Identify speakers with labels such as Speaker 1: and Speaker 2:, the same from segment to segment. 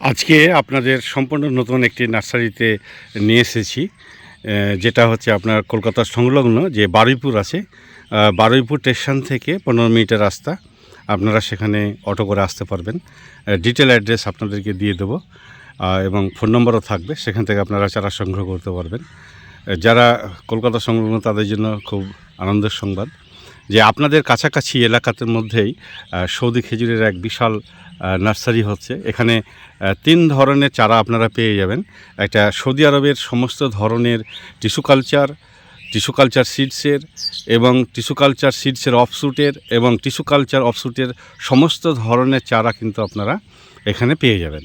Speaker 1: আজকে আপনাদের সম্পূর্ণ নতুন একটি নার্সারিতে নিয়ে এসেছি যেটা হচ্ছে আপনার কলকাতার সংলগ্ন যে বারুইপুর আছে বারুইপুর স্টেশন থেকে পনেরো মিনিটের রাস্তা। আপনারা সেখানে অটো করে আসতে পারবেন। ডিটেল অ্যাড্রেস আপনাদেরকে দিয়ে দেবো এবং ফোন নম্বরও থাকবে, সেখান থেকে আপনারা চারা সংগ্রহ করতে পারবেন। যারা কলকাতা সংলগ্ন, তাদের জন্য খুব আনন্দের সংবাদ। যে আপনাদের কাছাকাছি এলাকাতে মধ্যেই সৌদি খেজুরের এক বিশাল নার্সারি হচ্ছে। এখানে তিন ধরনের চারা আপনারা পেয়ে যাবেন। একটা সৌদি আরবের সমস্ত ধরনের টিস্যু কালচার টিস্যু কালচার সিডসের এবং টিস্যু কালচার সিডসের অফসুটের এবং টিস্যু কালচার অফসুটের সমস্ত ধরনের চারা কিন্তু আপনারা এখানে পেয়ে যাবেন।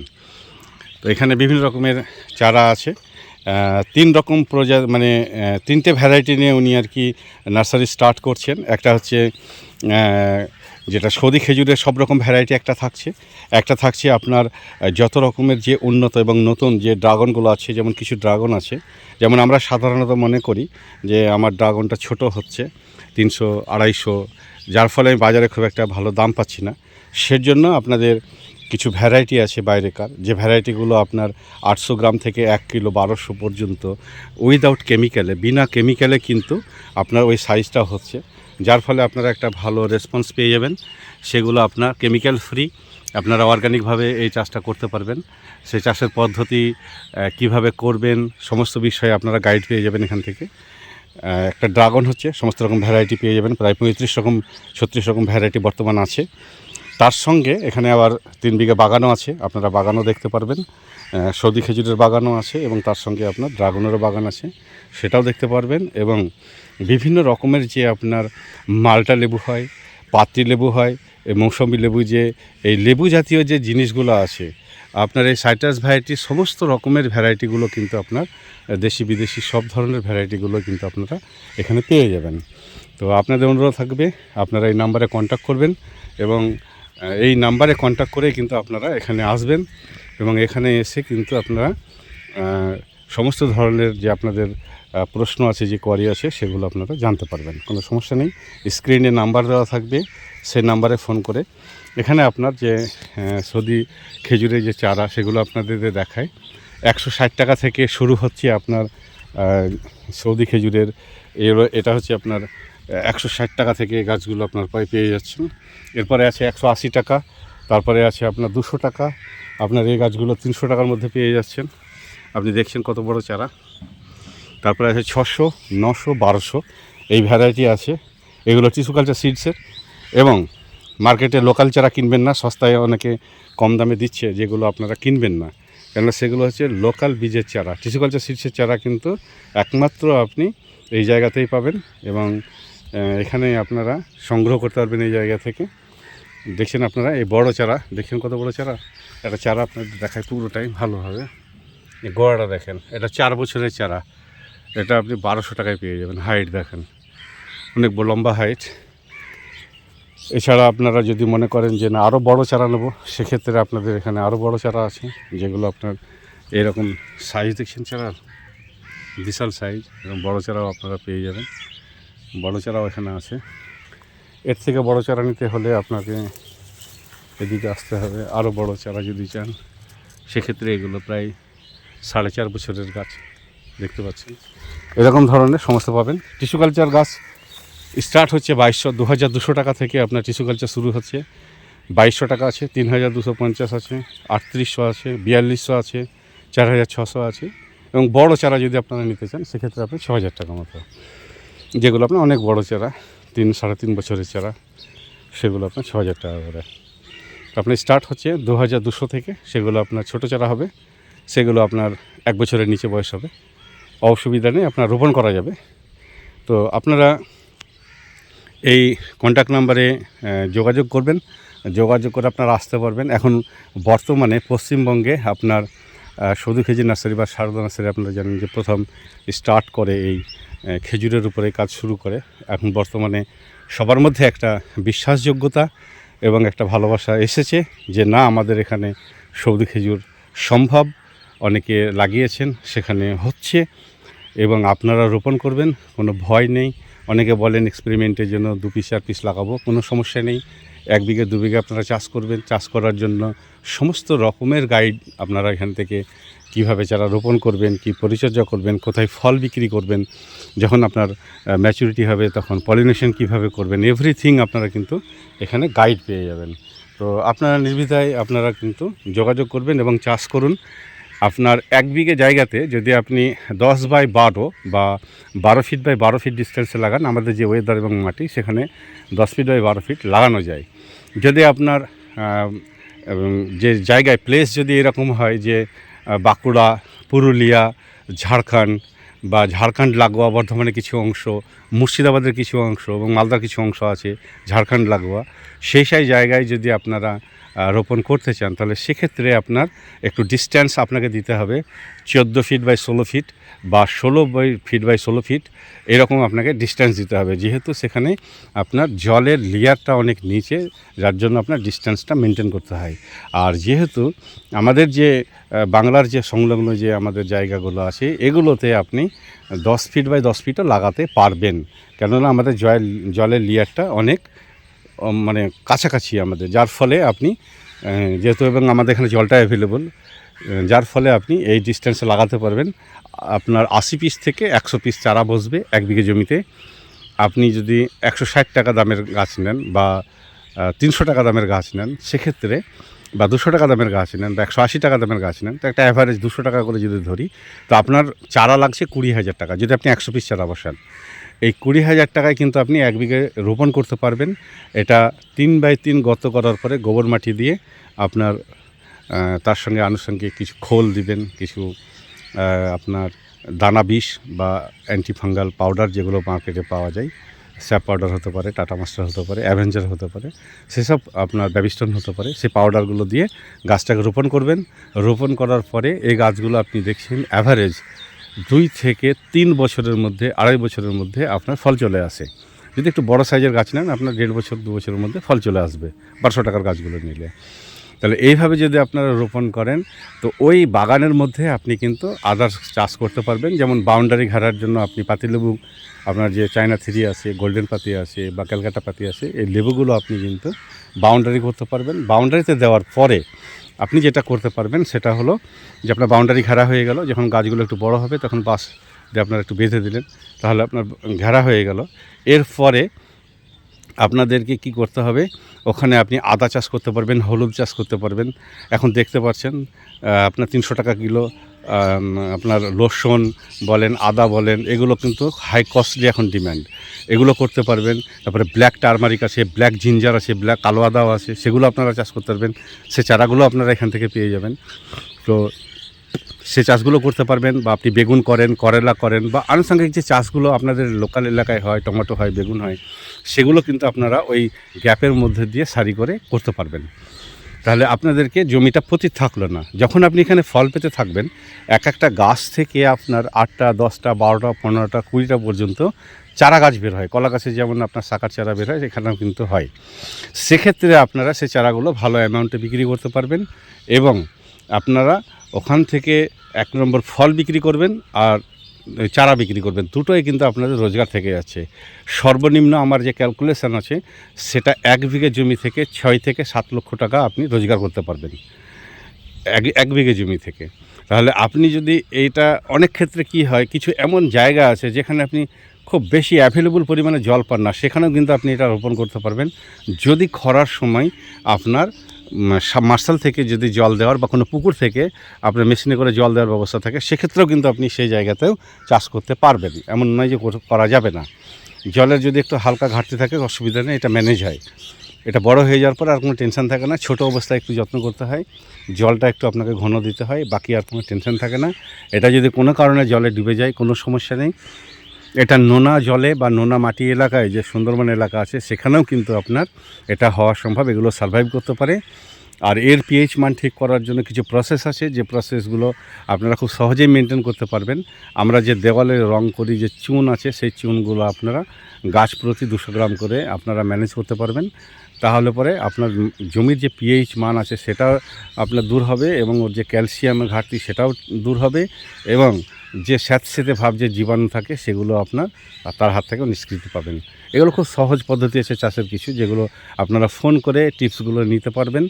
Speaker 1: তো এখানে বিভিন্ন রকমের চারা আছে। তিন রকম প্রজা মানে তিনটে ভ্যারাইটি নিয়ে উনি আর কি নার্সারি স্টার্ট করছেন। একটা হচ্ছে যেটা সৌদি খেজুরের সব রকম ভ্যারাইটি একটা থাকছে। একটা থাকছে আপনার যত রকমের যে উন্নত এবং নতুন যে ড্রাগনগুলো আছে, যেমন কিছু ড্রাগন আছে, যেমন আমরা সাধারণত মনে করি যে আমার ড্রাগনটা ছোট হচ্ছে তিনশো, আড়াইশো, যার ফলে আমি বাজারে খুব একটা ভালো দাম পাচ্ছি না। সেজন্য আপনাদের কিছু ভ্যারাইটি আছে বাইরেকার। যে ভ্যারাইটিগুলো আপনার আটশো গ্রাম থেকে এক কিলো বারোশো পর্যন্ত উইদাউট কেমিক্যালে বিনা কেমিক্যালে কিন্তু আপনার ওই সাইজটা হচ্ছে। যার ফলে আপনারা একটা ভালো রেসপন্স পেয়ে যাবেন। সেগুলো আপনার কেমিক্যাল ফ্রি আপনারা অর্গানিকভাবে এই চাষটা করতে পারবেন। সেই চাষের পদ্ধতি কীভাবে করবেন, সমস্ত বিষয়ে আপনারা গাইড পেয়ে যাবেন এখান থেকে। একটা ড্রাগন হচ্ছে, সমস্ত রকম ভ্যারাইটি পেয়ে যাবেন। প্রায় পঁয়ত্রিশ রকম, ছত্রিশ রকম ভ্যারাইটি বর্তমান আছে। তার সঙ্গে এখানে আবার তিন বিঘা বাগানও আছে, আপনারা বাগানও দেখতে পারবেন। সৌদি খেজুরের বাগানও আছে এবং তার সঙ্গে আপনার ড্রাগনেরও বাগান আছে, সেটাও দেখতে পারবেন এবং বিভিন্ন রকমের যে আপনার মালটা লেবু হয় পাত্রি লেবু হয়, এই মৌসুমি লেবু যে, এই লেবু জাতীয় যে জিনিসগুলো আছে, আপনার এই সাইট্রাস ভ্যারাইটির সমস্ত রকমের ভ্যারাইটিগুলো কিন্তু আপনার দেশি বিদেশি সব ধরনের ভ্যারাইটিগুলো কিন্তু আপনারা এখানে পেয়ে যাবেন। তো আপনাদের অনুরোধ থাকবে, আপনারা এই নাম্বারে কন্ট্যাক্ট করবেন এবং এই নাম্বারে কন্ট্যাক্ট করে কিন্তু আপনারা এখানে আসবেন এবং এখানে এসে কিন্তু আপনারা সমস্ত ধরনের যে আপনাদের প্রশ্ন আছে, যে কোয়ারি আছে, সেগুলো আপনারা জানতে পারবেন। কোনো সমস্যা নেই। স্ক্রিনে নাম্বার দেওয়া থাকবে। সেই নাম্বারে ফোন করে। এখানে আপনার যে সৌদি খেজুরের যে চারা, সেগুলো আপনাদের দেখায়। একশো ষাট টাকা থেকে শুরু হচ্ছে আপনার সৌদি খেজুরের। এটা হচ্ছে আপনার একশো ষাট টাকা থেকে গাছগুলো আপনার প্রায় পেয়ে যাচ্ছেন। এরপরে আছে একশো আশি টাকা, তারপরে আছে আপনার দুশো টাকা, আপনার এই গাছগুলো তিনশো টাকার মধ্যে পেয়ে যাচ্ছেন। আপনি দেখছেন কত বড় চারা। তারপরে আছে ছশো, নশো, বারোশো, এই ভ্যারাইটি আছে। এগুলো টিস্যু কালচার সিডসের এবং মার্কেটে লোকাল চারা কিনবেন না, সস্তায় অনেকে কম দামে দিচ্ছে যেগুলো আপনারা কিনবেন না। কেননা সেগুলো হচ্ছে লোকাল বীজের চারা। টিস্যু কালচার সিডসের চারা কিন্তু একমাত্র আপনি এই জায়গাতেই পাবেন এবং এখানে আপনারা সংগ্রহ করতে পারবেন এই জায়গা থেকে। দেখছেন আপনারা, এই বড় চারা। দেখছেন কত বড় চারা? একটা চারা আপনাদের দেখায় পুরোটাই ভালোভাবে এই গোড়াটা দেখেন, এটা চার বছরের চারা। এটা আপনি বারোশো টাকায় পেয়ে যাবেন, হাইট দেখেন। অনেক লম্বা হাইট। এছাড়া আপনারা যদি মনে করেন যে না আরও বড় চারা নেব, সেক্ষেত্রে আপনাদের এখানে আরও বড় চারা আছে, যেগুলো আপনার এরকম সাইজ দেখছেন চারার? বিশাল সাইজ এবং বড় চারাও আপনারা পেয়ে যাবেন। বড় চারাও এখানে আছে। এর থেকে বড় চারা নিতে হলে আপনাকে এদিকে আসতে হবে। আরও বড় চারা যদি চান, সেক্ষেত্রে এগুলো প্রায় সাড়ে চার বছরের গাছ দেখতে পাচ্ছেন। এরকম ধরনের সমস্ত পাবেন। টিস্যু কালচার গাছ স্টার্ট হচ্ছে বাইশশো দু হাজার দুশো টাকা থেকে আপনার টিস্যু কালচার শুরু হচ্ছে। বাইশশো টাকা আছে, তিন হাজার দুশো পঞ্চাশ আছে আটত্রিশশো আছে বিয়াল্লিশশো আছে, চার হাজার ছশো আছে। এবং বড় চারা যদি আপনারা নিতে চান, সেক্ষেত্রে আপনি ছ হাজার টাকা মতো যেগুলো আপনার অনেক বড় চারা, তিন, সাড়ে তিন বছরের চারা, সেগুলো আপনার ছ হাজার টাকা করে। আপনার স্টার্ট হচ্ছে দু হাজার দুশো থেকে, সেগুলো আপনার ছোটো চারা হবে, সেগুলো আপনার এক বছরের নিচে বয়স হবে। অসুবিধা নেই, আপনার রোপণ করা যাবে। তো আপনারা এই কন্ট্যাক্ট নাম্বারে যোগাযোগ করবেন, যোগাযোগ করে আপনারা আসতে পারবেন। এখন বর্তমানে পশ্চিমবঙ্গে আপনার সৌদি খেজুর নার্সারি বা শারদা নার্সারি আপনারা জানেন যে প্রথম স্টার্ট করে এই খেজুরের উপরে কাজ শুরু করে। এখন বর্তমানে সবার মধ্যে একটা বিশ্বাসযোগ্যতা এবং একটা ভালোবাসা এসেছে যে, না, আমাদের এখানে সৌদি খেজুর সম্ভব, অনেকে লাগিয়েছেন, সেখানে হচ্ছে এবং আপনারা রোপণ করবেন, কোনো ভয় নেই। অনেকে বলেন এক্সপেরিমেন্টের জন্য দু পিস চার পিস লাগাবো, কোনো সমস্যা নেই। এক বিঘে, দু বিঘে আপনারা চাষ করবেন। চাষ করার জন্য সমস্ত রকমের গাইড আপনারা এখান থেকে কীভাবে চারা রোপণ করবেন, কি পরিচর্যা করবেন, কোথায় ফল বিক্রি করবেন, যখন আপনার ম্যাচুরিটি হবে, তখন পলিনেশন কীভাবে করবেন এভরিথিং আপনারা কিন্তু এখানে গাইড পেয়ে যাবেন। তো আপনারা নির্বিধায় আপনারা কিন্তু যোগাযোগ করবেন এবং চাষ করুন। আপনার এক বিঘে জায়গাতে যদি আপনি দশ বাই বারো বা বারো ফিট বাই বারো ফিট ডিস্টেন্সে লাগান, আমাদের যে ওয়েদার এবং মাটি, সেখানে দশ ফিট বাই বারো ফিট লাগানো যায়। যদি আপনার যে জায়গায় প্লেস যদি এরকম হয় যে বাঁকুড়া, পুরুলিয়া, ঝাড়খণ্ড বা ঝাড়খণ্ড লাগোয়া বর্ধমানের কিছু অংশ, মুর্শিদাবাদের কিছু অংশ এবং মালদার কিছু অংশ আছে, ঝাড়খণ্ড লাগোয়া, সেই সেই জায়গায় যদি আপনারা রোপণ করতে চান, তাহলে সেক্ষেত্রে আপনার একটু ডিস্ট্যান্স আপনাকে দিতে হবে। চোদ্দ ফিট বাই ষোলো ফিট বা ষোলো বাই ফিট বাই ষোলো ফিট এরকম আপনাকে ডিস্ট্যান্স দিতে হবে। যেহেতু সেখানে আপনার জলের লেয়ারটা অনেক নিচে, যার জন্য আপনার ডিস্ট্যান্সটা মেনটেন করতে হয়। আর যেহেতু আমাদের যে বাংলার যে সংলগ্ন যে আমাদের জায়গাগুলো আছে, এগুলোতে আপনি দশ ফিট বাই দশ ফিটও লাগাতে পারবেন। কেননা আমাদের জল জলের লেয়ারটা অনেক মানে কাছাকাছি আমাদের, যার ফলে আপনি যেহেতু এবং আমাদের এখানে জলটা অ্যাভেলেবল যার ফলে আপনি এই ডিস্টেন্সে লাগাতে পারবেন। আপনার আশি পিস থেকে একশো পিস চারা বসবে এক বিঘে জমিতে। আপনি যদি একশো ষাট টাকা দামের গাছ নেন বা তিনশো টাকা দামের গাছ নেন, সেক্ষেত্রে বা দুশো টাকা দামের গাছ নেন বা একশো আশি টাকা দামের গাছ নেন, তো একটা অ্যাভারেজ দুশো টাকা করে যদি ধরি, তো আপনার চারা লাগছে কুড়ি হাজার টাকা, যদি আপনি একশো পিস চারা বসান। এই কুড়ি হাজার টাকায় কিন্তু আপনি এক বিঘে রোপণ করতে পারবেন। এটা তিন বাই তিন গর্ত করার পরে গোবর মাটি দিয়ে আপনার তার সঙ্গে আনুষঙ্গিক কিছু খোল দিবেন, কিছু আপনার দানা বিষ বা অ্যান্টিফাঙ্গাল পাউডার যেগুলো মার্কেটে পাওয়া যায়। স্যাপ পাউডার হতে পারে, টাটা মাস্টার হতে পারে অ্যাভেঞ্জার হতে পারে, সেসব আপনার ব্যাবিস্টন হতে পারে। সেই পাউডারগুলো দিয়ে গাছটাকে রোপণ করবেন। রোপণ করার পরে এই গাছগুলো আপনি দেখছেন অ্যাভারেজ দুই থেকে তিন বছরের মধ্যে, আড়াই বছরের মধ্যে আপনার ফল চলে আসে। যদি একটু বড় সাইজের গাছ নেন, আপনার দেড় বছর, দু বছরের মধ্যে ফল চলে আসবে, বারোশো টাকার গাছগুলো নিলে। তাহলে এইভাবে যদি আপনারা রোপণ করেন, তো ওই বাগানের মধ্যে আপনি কিন্তু আদার্স চাষ করতে পারবেন। যেমন বাউন্ডারি ঘেরার জন্য আপনি পাতিলেবু, আপনার যে চায়না থ্রি আছে গোল্ডেন পাতি আছে বা ক্যালকাটা পাতি আছে, এই লেবুগুলো আপনি কিন্তু বাউন্ডারি করতে পারবেন। বাউন্ডারিতে দেওয়ার পরে আপনি যেটা করতে পারবেন সেটা হলো যে আপনার বাউন্ডারি ঘেরা হয়ে গেল, যখন গাছগুলো একটু বড় হবে তখন বাস দিয়ে আপনার একটু বেঁধে দিলেন, তাহলে আপনার ঘেরা হয়ে গেল। এরপরে আপনাদেরকে কি করতে হবে, ওখানে আপনি আদা চাষ করতে পারবেন, হলুদ চাষ করতে পারবেন। এখন দেখতে পাচ্ছেন আপনার তিনশো টাকা কিলো আপনার লোশন বলেন, আদা বলেন, এগুলো কিন্তু হাই কস্টলি এখন ডিম্যান্ড এগুলো করতে পারবেন, তারপরে ব্ল্যাক টার্মারিক আছে ব্ল্যাক জিঞ্জার আছে ব্ল্যাক কালো আদাও আছে, সেগুলো আপনারা চাষ করতে পারবেন। সে চারাগুলো আপনারা এখান থেকে পেয়ে যাবেন। তো সে চাষগুলো করতে পারবেন বা আপনি বেগুন করেন, করেলা করেন বা আনুষঙ্গিক যে চাষগুলো আপনাদের লোকাল এলাকায় হয়, টমেটো হয়, বেগুন হয়, সেগুলো কিন্তু আপনারা ওই গ্যাপের মধ্যে দিয়ে সারি করে করতে পারবেন। তাহলে আপনাদেরকে জমিটা প্রতি থাকল না। যখন আপনি এখানে ফল পেতে থাকবেন, এক একটা গাছ থেকে আপনার আটটা, দশটা, বারোটা, পনেরোটা, কুড়িটা পর্যন্ত চারা গাছ বের হয়। কলা গাছে যেমন আপনার শাকার চারা বের হয়, সেখানেও কিন্তু হয়। সেক্ষেত্রে আপনারা সেই চারাগুলো ভালো অ্যামাউন্টে বিক্রি করতে পারবেন এবং আপনারা ওখান থেকে এক নম্বর ফল বিক্রি করবেন আর চারা বিক্রি করবেন। দুটোই কিন্তু আপনাদের রোজগার থেকে যাচ্ছে। সর্বনিম্ন আমার যে ক্যালকুলেশান আছে, সেটা এক বিঘে জমি থেকে ছয় থেকে সাত লক্ষ টাকা আপনি রোজগার করতে পারবেন। এক এক বিঘে জমি থেকে। তাহলে আপনি যদি এইটা অনেক ক্ষেত্রে কি হয়, কিছু এমন জায়গা আছে যেখানে আপনি খুব বেশি অ্যাভেলেবল পরিমাণে জল পান না, সেখানেও কিন্তু আপনি এটা রোপণ করতে পারবেন। যদি খরার সময় আপনার মার্শাল থেকে যদি জল দেওয়ার বা কোনো পুকুর থেকে আপনার মেশিনে করে জল দেওয়ার ব্যবস্থা থাকে, সেক্ষেত্রেও কিন্তু আপনি সেই জায়গাতেও চাষ করতে পারবেন। এমন নয় যে কর- যাবে না। জলের যদি একটু হালকা ঘাটতি থাকে, অসুবিধা নেই, এটা ম্যানেজ হয়। এটা বড় হয়ে যাওয়ার পর আর কোনো টেনশন থাকে না। ছোট অবস্থায় একটু যত্ন করতে হয়। জলটা একটু আপনাকে ঘন দিতে হয়, বাকি আর কোনো টেনশন থাকে না। এটা যদি কোনো কারণে জলে ডুবে যায়, কোনো সমস্যা নেই। এটা নোনা জলে বা নোনা মাটি এলাকায় যে সুন্দরবন এলাকা আছে, সেখানেও কিন্তু আপনার এটা হওয়া সম্ভব, এগুলো সার্ভাইভ করতে পারে। আর এর পিএইচ মান ঠিক করার জন্য কিছু প্রসেস আছে, যে প্রসেসগুলো আপনারা খুব সহজেই মেনটেন করতে পারবেন। আমরা যে দেওয়ালে রং করি, যে চুন আছে, সেই চুনগুলো আপনারা গাছ প্রতি দুশো গ্রাম করে আপনারা ম্যানেজ করতে পারবেন। তাহলে পরে আপনার জমির যে পিএইচ মান আছে সেটাও আপনার দূর হবে এবং ওর যে ক্যালসিয়ামের ঘাটতি সেটাও দূর হবে এবং যে স্যাঁতস্যাঁতে ভাব যে জীবাণু থাকে সেগুলো আপনার তার হাত থেকেও নিষ্কৃতি পাবেন। এগুলো খুব সহজ পদ্ধতি আছে চাষের কিছু, যেগুলো আপনারা ফোন করে টিপসগুলো নিতে পারবেন।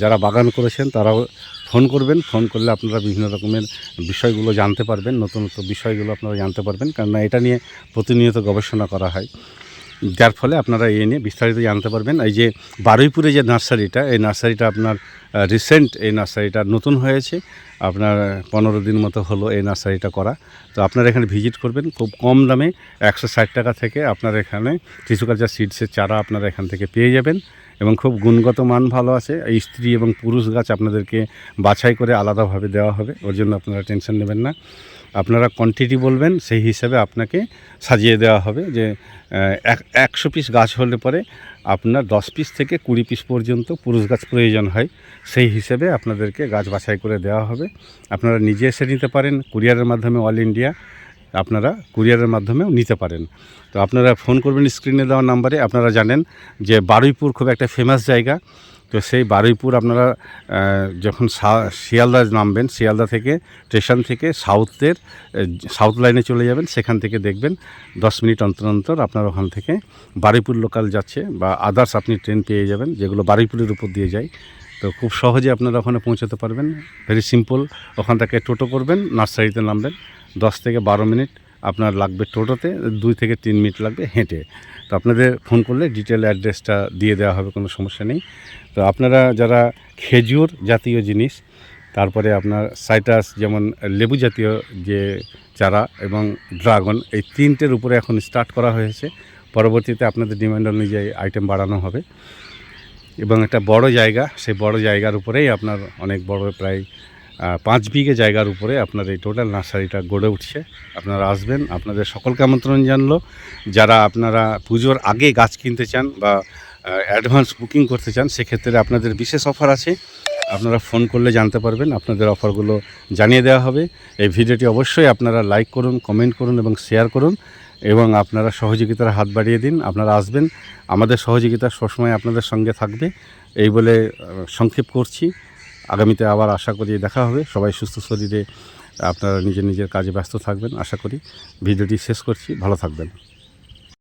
Speaker 1: যারা বাগান করেছেন তারাও ফোন করবেন, ফোন করলে আপনারা বিভিন্ন রকমের বিষয়গুলো জানতে পারবেন, নতুন নতুন বিষয়গুলো আপনারা জানতে পারবেন, কেননা এটা নিয়ে প্রতিনিয়ত গবেষণা করা হয়। যার ফলে আপনারা এই নিয়ে বিস্তারিত জানতে পারবেন। এই যে বারুইপুরে যে নার্সারিটা, এই নার্সারিটা আপনার রিসেন্ট এই নার্সারিটা নতুন হয়েছে। আপনার পনেরো দিন মতো হলো এই নার্সারিটা করা। তো আপনারা এখানে ভিজিট করবেন। খুব কম দামে একশো ষাট টাকা থেকে আপনার এখানে টিসু কালচার সিডসের চারা আপনারা এখান থেকে পেয়ে যাবেন। এবং খুব গুণগত মান ভালো আছে। এই স্ত্রী এবং পুরুষ গাছ আপনাদেরকে বাছাই করে আলাদাভাবে দেওয়া হবে, ওর জন্য আপনারা টেনশন নেবেন না। আপনারা কোয়ান্টিটি বলবেন, সেই হিসাবে আপনাকে সাজিয়ে দেওয়া হবে যে এক, একশো পিস গাছ হলে পরে আপনার দশ পিস থেকে কুড়ি পিস পর্যন্ত পুরুষ গাছ প্রয়োজন হয়। সেই হিসেবে আপনাদেরকে গাছ বাছাই করে দেওয়া হবে। আপনারা নিজে এসে নিতে পারেন, কুরিয়ারের মাধ্যমে অল ইন্ডিয়া। আপনারা কুরিয়ারের মাধ্যমেও নিতে পারেন। তো আপনারা ফোন করবেন স্ক্রিনে দেওয়া নাম্বারে, আপনারা জানেন যে বারুইপুর খুব একটা ফেমাস জায়গা। তো সেই বারুইপুর আপনারা যখন শিয়ালদা নামবেন, শিয়ালদা থেকে, স্টেশন থেকে সাউথের সাউথ লাইনে চলে যাবেন, সেখান থেকে দেখবেন দশ মিনিট অন্তর অন্তর আপনার ওখান থেকে বারুইপুর লোকাল যাচ্ছে বা আদার্স আপনি ট্রেন পেয়ে যাবেন, যেগুলো বারুইপুরের উপর দিয়ে যায়। তো খুব সহজে আপনারা ওখানে পৌঁছাতে পারবেন। ভেরি সিম্পল ওখান থেকে টোটো করবেন, নার্সারিতে নামবেন। দশ থেকে বারো মিনিট আপনার লাগবে টোটোতে, দুই থেকে তিন মিনিট লাগবে হেঁটে। তো আপনাদের ফোন করলে ডিটেল অ্যাড্রেসটা দিয়ে দেওয়া হবে, কোনো সমস্যা নেই। তো আপনারা যারা খেজুর জাতীয় জিনিস, তারপরে আপনার সাইটাস যেমন লেবু জাতীয় যে চারা এবং ড্রাগন, এই তিনটের উপরে এখন স্টার্ট করা হয়েছে। পরবর্তীতে আপনাদের ডিমান্ড অনুযায়ী আইটেম বাড়ানো হবে। এবং একটা বড় জায়গা, সেই বড় জায়গার উপরেই আপনার অনেক বড় প্রায় পাঁচ বিঘে জায়গার উপরে আপনার এই টোটাল নার্সারিটা গড়ে উঠছে। আপনারা আসবেন, আপনাদের সকলকে আমন্ত্রণ জানলো। যারা আপনারা পুজোর আগে গাছ কিনতে চান বা অ্যাডভান্স বুকিং করতে চান, সেক্ষেত্রে আপনাদের বিশেষ অফার আছে। আপনারা ফোন করলে জানতে পারবেন, আপনাদের অফারগুলো জানিয়ে দেওয়া হবে। এই ভিডিওটি অবশ্যই আপনারা লাইক করুন কমেন্ট করুন এবং শেয়ার করুন এবং আপনারা সহযোগিতার হাত বাড়িয়ে দিন। আপনারা আসবেন, আমাদের সহযোগিতা সবসময় আপনাদের সঙ্গে থাকবে। এই বলে সংক্ষেপ করছি। আগামীতে আবার আশা করি দেখা হবে। সবাই সুস্থ শরীরে আপনারা নিজের নিজের কাজে ব্যস্ত থাকবেন। আশা করি ভিডিওটি শেষ করছি। ভালো থাকবেন।